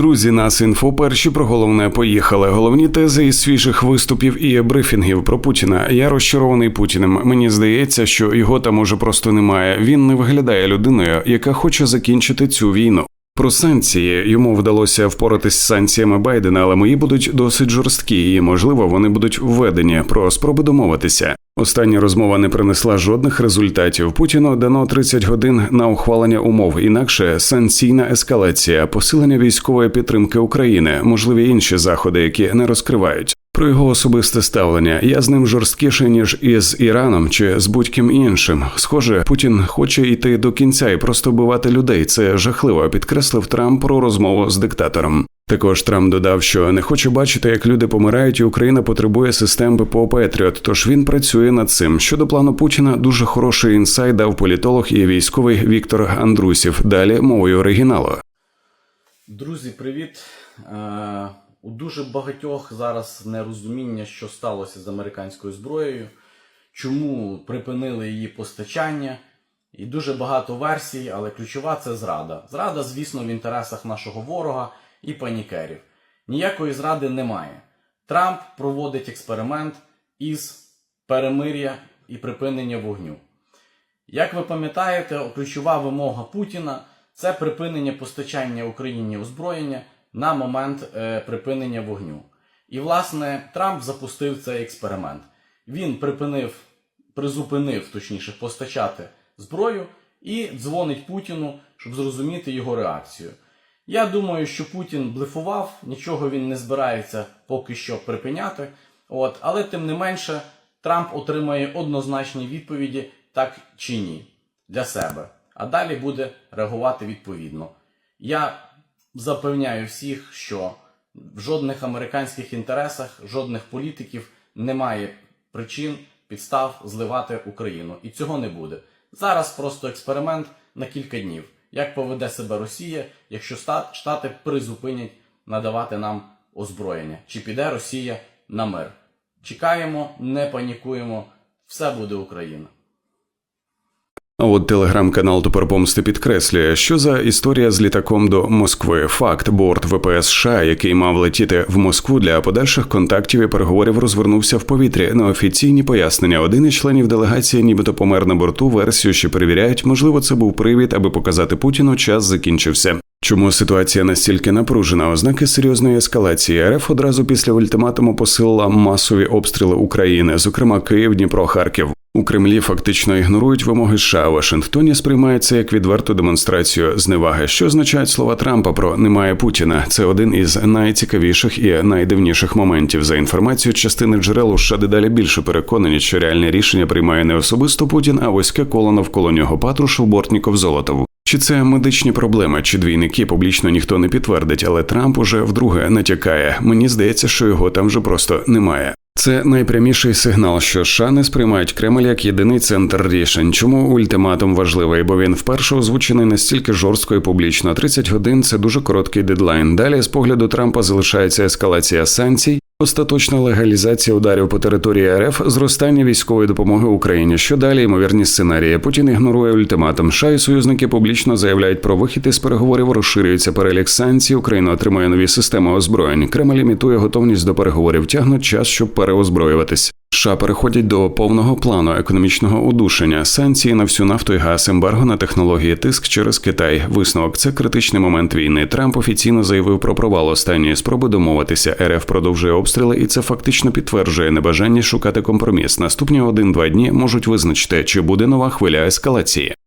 Друзі, нас інфо перші про головне поїхали. Головні тези із свіжих виступів і брифінгів про Путіна. Я розчарований Путіним. Мені здається, що його там уже просто немає. Він не виглядає людиною, яка хоче закінчити цю війну. Про санкції йому вдалося впоратись з санкціями Байдена, але мої будуть досить жорсткі, і можливо вони будуть введені про спроби домовитися. Остання розмова не принесла жодних результатів. Путіну дано 30 годин на ухвалення умов. Інакше санкційна ескалація, посилення військової підтримки України, можливі інші заходи, які не розкривають. Про його особисте ставлення я з ним жорсткіше ніж із Іраном чи з будь-ким іншим. Схоже, Путін хоче йти до кінця і просто вбивати людей. Це жахливо. Підкреслив Трамп про розмову з диктатором. Також Трамп додав, що не хоче бачити, як люди помирають, і Україна потребує систем ППО Петріот. Тож він працює над цим. Щодо плану Путіна, дуже хороший інсайт дав політолог і військовий Віктор Андрусів. Далі мовою оригіналу. Друзі, привіт! У дуже багатьох зараз нерозуміння, що сталося з американською зброєю, чому припинили її постачання. І дуже багато версій, але ключова це зрада. Зрада, звісно, в інтересах нашого ворога і панікерів. Ніякої зради немає. Трамп проводить експеримент із перемир'я і припинення вогню. Як ви пам'ятаєте, ключова вимога Путіна це припинення постачання Україні озброєння на момент е, припинення вогню. І, власне, Трамп запустив цей експеримент. Він припинив, призупинив, точніше, постачати зброю і дзвонить Путіну, щоб зрозуміти його реакцію. Я думаю, що Путін блефував, нічого він не збирається поки що припиняти. От, але тим не менше, Трамп отримає однозначні відповіді так чи ні для себе. А далі буде реагувати відповідно. Я запевняю всіх, що в жодних американських інтересах, жодних політиків немає причин, підстав зливати Україну. І цього не буде. Зараз просто експеримент на кілька днів. Як поведе себе Росія, якщо Штати призупинять надавати нам озброєння? Чи піде Росія на мир? Чекаємо, не панікуємо, все буде Україна. А от телеграм-канал Топор Помсти підкреслює, що за історія з літаком до Москви. Факт борт ВПС США, який мав летіти в Москву для подальших контактів і переговорів, розвернувся в повітрі. Неофіційні пояснення. Один із членів делегації, нібито помер на борту. Версію ще перевіряють. Можливо, це був привід, аби показати Путіну. Час закінчився. Чому ситуація настільки напружена? Ознаки серйозної ескалації РФ одразу після ультиматуму посилила масові обстріли України, зокрема Київ, Дніпро, Харків. У Кремлі фактично ігнорують вимоги США. У Вашингтоні сприймається як відверту демонстрацію зневаги. Що означають слова Трампа про немає Путіна? Це один із найцікавіших і найдивніших моментів. За інформацією частини джерел у США дедалі більше переконані, що реальне рішення приймає не особисто Путін, а вузьке коло навколо нього Патрушев, Бортніков, Золотов. Чи це медичні проблеми, чи двійники публічно ніхто не підтвердить, але Трамп уже вдруге натякає. Мені здається, що його там вже просто немає. Це найпряміший сигнал, що США не сприймають Кремль як єдиний центр рішень. Чому ультиматум важливий? Бо він вперше озвучений настільки жорстко і публічно. 30 годин це дуже короткий дедлайн. Далі з погляду Трампа залишається ескалація санкцій. Остаточна легалізація ударів по території РФ, зростання військової допомоги Україні. Що далі ймовірні сценарії? Путін ігнорує ультиматум. США і союзники публічно заявляють про вихід із переговорів. Розширюється перелік санкцій. Україна отримує нові системи озброєнь. Кремль імітує готовність до переговорів. Тягнуть час, щоб переозброюватись. США переходять до повного плану економічного удушення, санкції на всю нафту і газ, ембарго на технології, тиск через Китай. Висновок це критичний момент війни. Трамп офіційно заявив про провал останньої спроби домовитися. РФ продовжує обстріли, і це фактично підтверджує небажання шукати компроміс. Наступні один-два дні можуть визначити, чи буде нова хвиля ескалації.